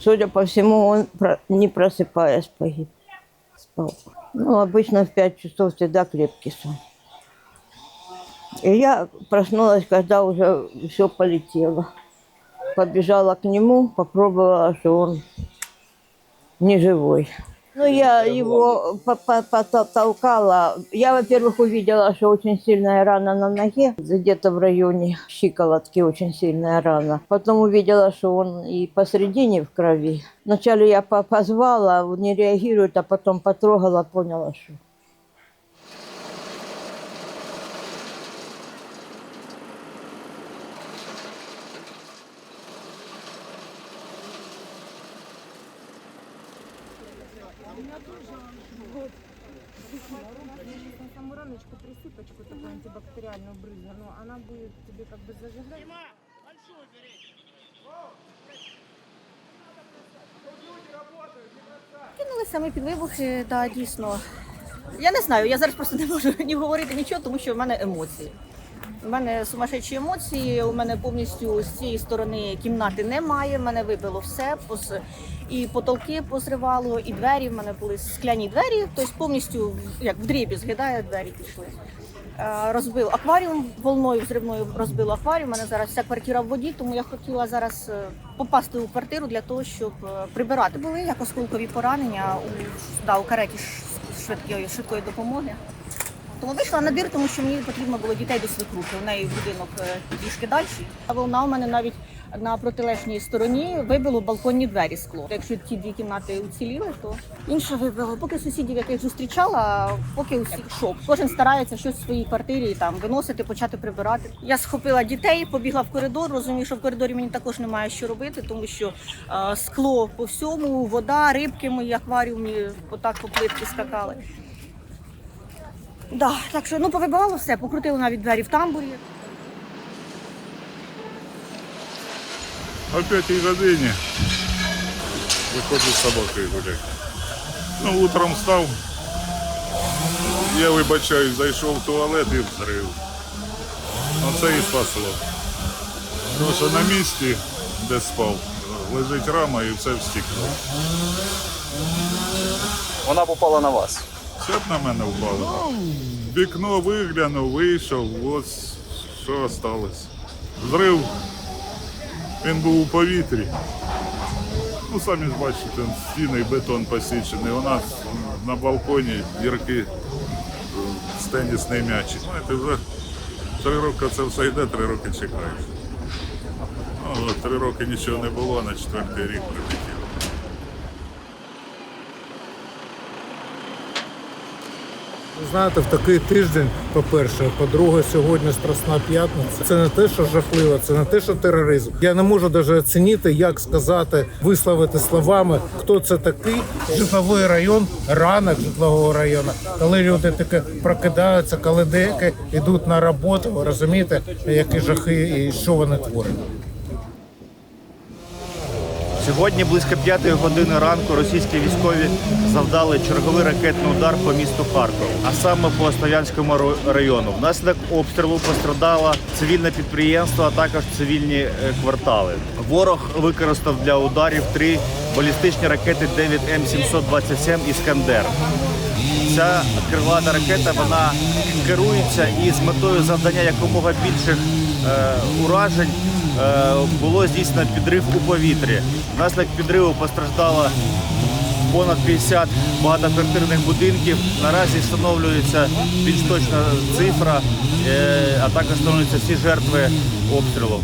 Судя по всему, он, не просыпаясь, погиб. Спал. Ну, обычно в 5 часов всегда крепкий сон. И я проснулась, когда уже все полетело. Побежала к нему, попробовала, что он не живой. Ну, я его по- по- потолкала. Я, во-первых, увидела, что очень сильная рана на ноге, где-то в районе щиколотки очень сильная рана. Потом увидела, что он и посредине в крови. Вначале я по- позвала, он не реагирует, а потом потрогала, поняла, что на саму раночку присыпочку такую антибактериальную брызну, но она будет тебе как бы зажигать. Кинулися ми під вибухи, да, дійсно. Я не знаю, я зараз просто не можу ні говорити нічого, тому що в мене емоції. У мене сумасшедші емоції, у мене повністю з цієї сторони кімнати немає, в мене вибило все, пос- і потолки позривало, і двері, в мене були скляні двері, тобто повністю як в дрібі згидає, двері пішли. Розбив акваріум волною взривною розбило акваріум. У мене зараз вся квартира в воді, тому я хотіла зараз е, попасти у квартиру для того, щоб е, прибирати. Були як осколкові поранення у, да, у кареті швидкої, швидкої допомоги. Тому вийшла на дир, тому що мені потрібно було дітей до свекрухи. У неї будинок е, трішки далі. А волна у мене навіть на протилежній стороні вибило балконні двері скло. Якщо ті дві кімнати уціліли, то інше вибило. Поки сусідів, яких зустрічала, поки усіх шок. Кожен старається щось в своїй квартирі там виносити, почати прибирати. Я схопила дітей, побігла в коридор. Розумію, що в коридорі мені також немає що робити, тому що е, скло по всьому, вода, рибки мої акваріумі отак по плитці скакали. Да, так що ну повибивало все, покрутили навіть двері в тамбурі. О п'ятій годині виходжу з собакою гуляти. Ну, утром встав, я вибачаюсь, зайшов в туалет і взрив. Оце і спасло. Тому що на місці, де спав, лежить рама і все встікло. Вона попала на вас. Б на мене впало. Вікно виглянув, вийшов, ось що сталося. Зрив, він був у повітрі. Ну, самі ж бачите, стіни і бетон посічений. У нас на балконі дірки з тенісний м'ячик. Знаєте, вже три роки це все йде, три роки чекаєш. Ну, три роки нічого не було, на четвертий рік прилетіло. Знаєте, в такий тиждень, по-перше, по-друге, сьогодні Страсна п'ятниця. Це не те, що жахливо, це не те, що тероризм. Я не можу навіть оцінити, як сказати, висловити словами, хто це такий. Житловий район, ранок житлового району, коли люди таке прокидаються, коли деякі йдуть на роботу. Ви розумієте, які жахи і що вони творять. Сьогодні близько п'ятої години ранку російські військові завдали черговий ракетний удар по місту Харков, а саме по Слов'янському району. Внаслідок обстрілу пострадало цивільне підприємство, а також цивільні е, квартали. Ворог використав для ударів три балістичні ракети 9 М727 Іскандер. Ця крилата ракета вона керується і з метою завдання якомога більших уражень е, було здійснено підрив у повітрі. Внаслідок підриву постраждало понад 50 багатоквартирних будинків. Наразі встановлюється більш точна цифра, е, а також встановлюються всі жертви обстрілу.